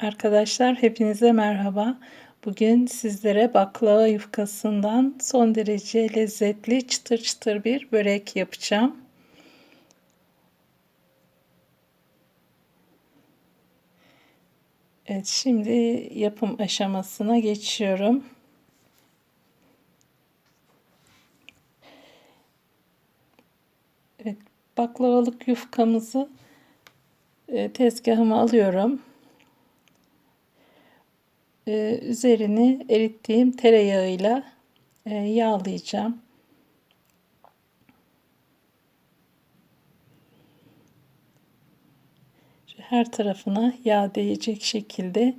Arkadaşlar hepinize merhaba. Bugün sizlere baklava yufkasından son derece lezzetli çıtır çıtır bir börek yapacağım. Evet şimdi yapım aşamasına geçiyorum. Evet baklavalık yufkamızı e, tezgahıma alıyorum. Ee, üzerini erittiğim tereyağıyla e, yağlayacağım. Her tarafına yağ değecek şekilde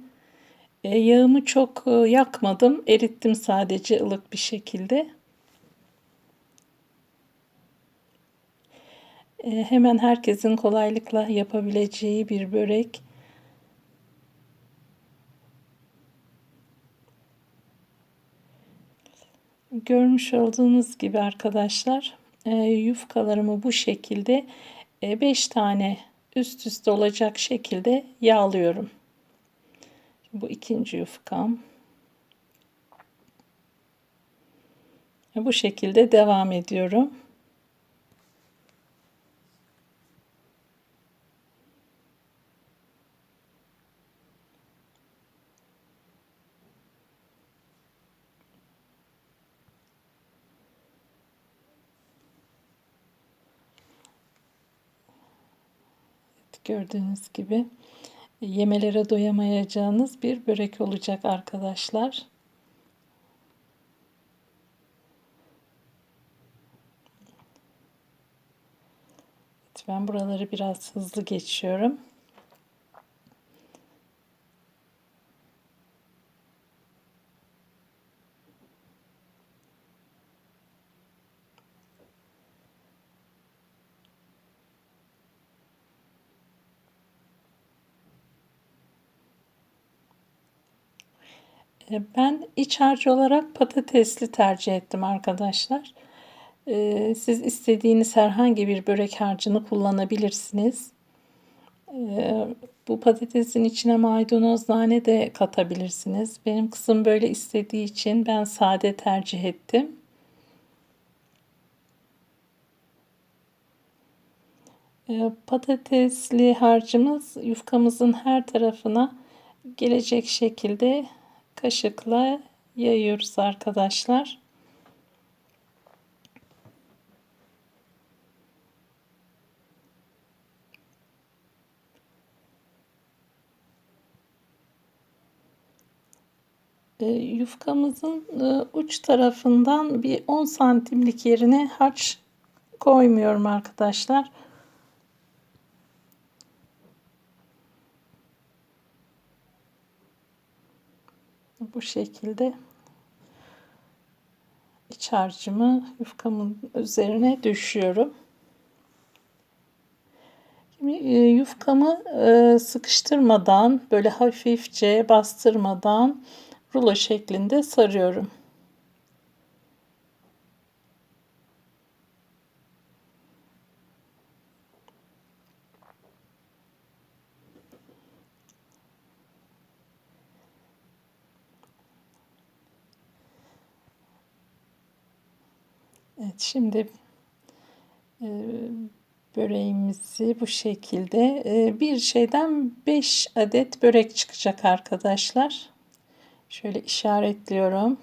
e, yağımı çok e, yakmadım. Erittim sadece ılık bir şekilde. Hemen herkesin kolaylıkla yapabileceği bir börek. Görmüş olduğunuz gibi arkadaşlar e, yufkalarımı bu şekilde 5 e, tane üst üste olacak şekilde yağlıyorum. Bu ikinci yufkam. Bu şekilde devam ediyorum. Gördüğünüz gibi yemelere doyamayacağınız bir börek olacak arkadaşlar. Ben buraları biraz hızlı geçiyorum. Ben iç harcı olarak patatesli tercih ettim arkadaşlar. E, siz istediğiniz herhangi bir börek harcını kullanabilirsiniz. E, bu patatesin içine maydanoz, nane de katabilirsiniz. Benim kızım böyle istediği için ben sade tercih ettim. Patatesli harcımız yufkamızın her tarafına gelecek şekilde kaşıkla yayıyoruz arkadaşlar. E, yufkamızın e, uç tarafından bir 10 santimlik yerine harç koymuyorum arkadaşlar. Bu şekilde iç harcımı yufkamın üzerine düşüyorum. Şimdi e, yufkamı e, sıkıştırmadan böyle hafifçe bastırmadan rulo şeklinde sarıyorum. Evet şimdi e, böreğimizi bu şekilde e, bir şeyden 5 adet börek çıkacak arkadaşlar. Şöyle işaretliyorum.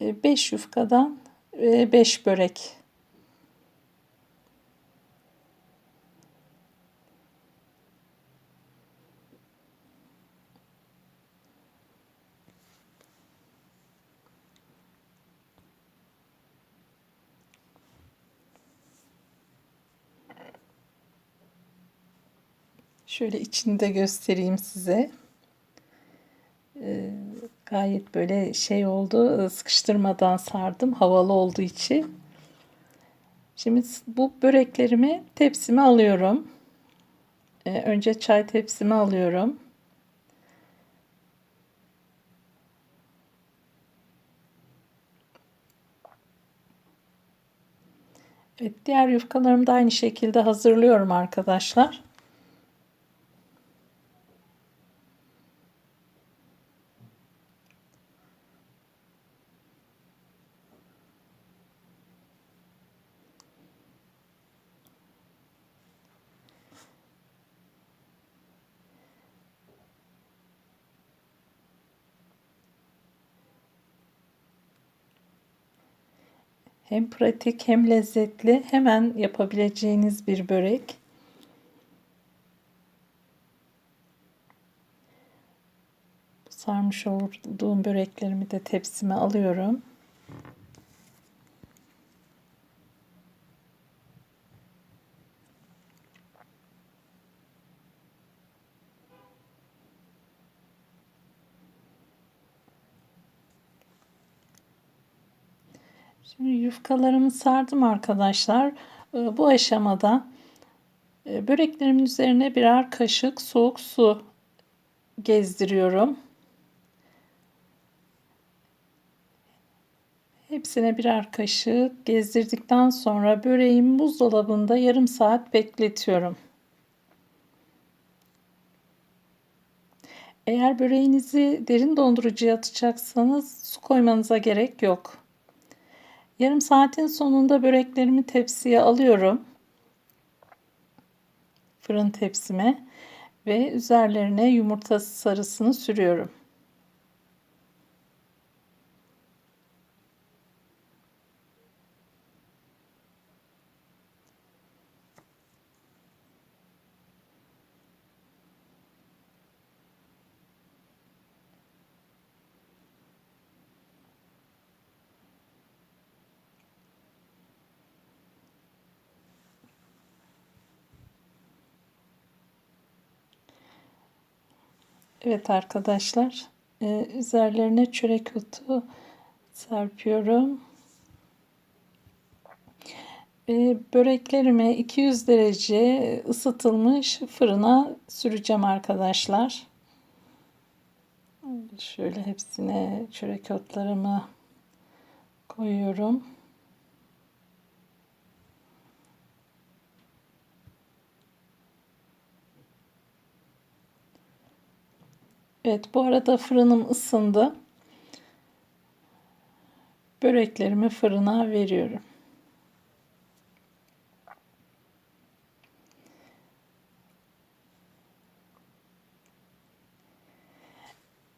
5 e, yufkadan 5 börek Şöyle içini de göstereyim size. Ee, gayet böyle şey oldu. Sıkıştırmadan sardım. Havalı olduğu için. Şimdi bu böreklerimi tepsime alıyorum. Ee, önce çay tepsimi alıyorum. Evet, diğer yufkalarımı da aynı şekilde hazırlıyorum arkadaşlar. Hem pratik hem lezzetli hemen yapabileceğiniz bir börek. Sarmış olduğum böreklerimi de tepsime alıyorum. Şimdi yufkalarımı sardım arkadaşlar. Ee, bu aşamada e, böreklerimin üzerine birer kaşık soğuk su gezdiriyorum. Hepsine birer kaşık gezdirdikten sonra böreğimi buzdolabında yarım saat bekletiyorum. Eğer böreğinizi derin dondurucuya atacaksanız su koymanıza gerek yok. Yarım saatin sonunda böreklerimi tepsiye alıyorum. Fırın tepsime ve üzerlerine yumurta sarısını sürüyorum. Evet arkadaşlar, e, üzerlerine çörek otu serpiyorum. E, böreklerimi 200 derece ısıtılmış fırına süreceğim arkadaşlar. Şöyle hepsine çörek otlarımı koyuyorum. Evet bu arada fırınım ısındı. Böreklerimi fırına veriyorum.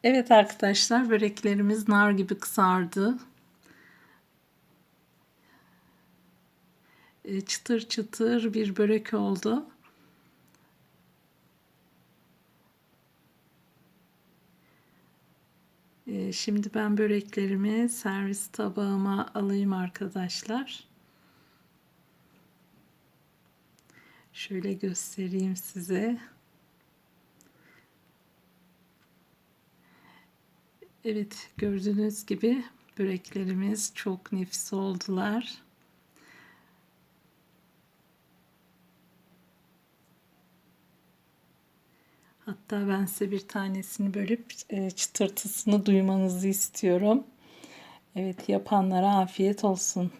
Evet arkadaşlar böreklerimiz nar gibi kızardı. E, çıtır çıtır bir börek oldu. E, şimdi ben böreklerimi servis tabağıma alayım arkadaşlar. Şöyle göstereyim size. Evet gördüğünüz gibi böreklerimiz çok nefis oldular. Hatta ben size bir tanesini bölüp e, çıtırtısını duymanızı istiyorum. Evet yapanlara afiyet olsun.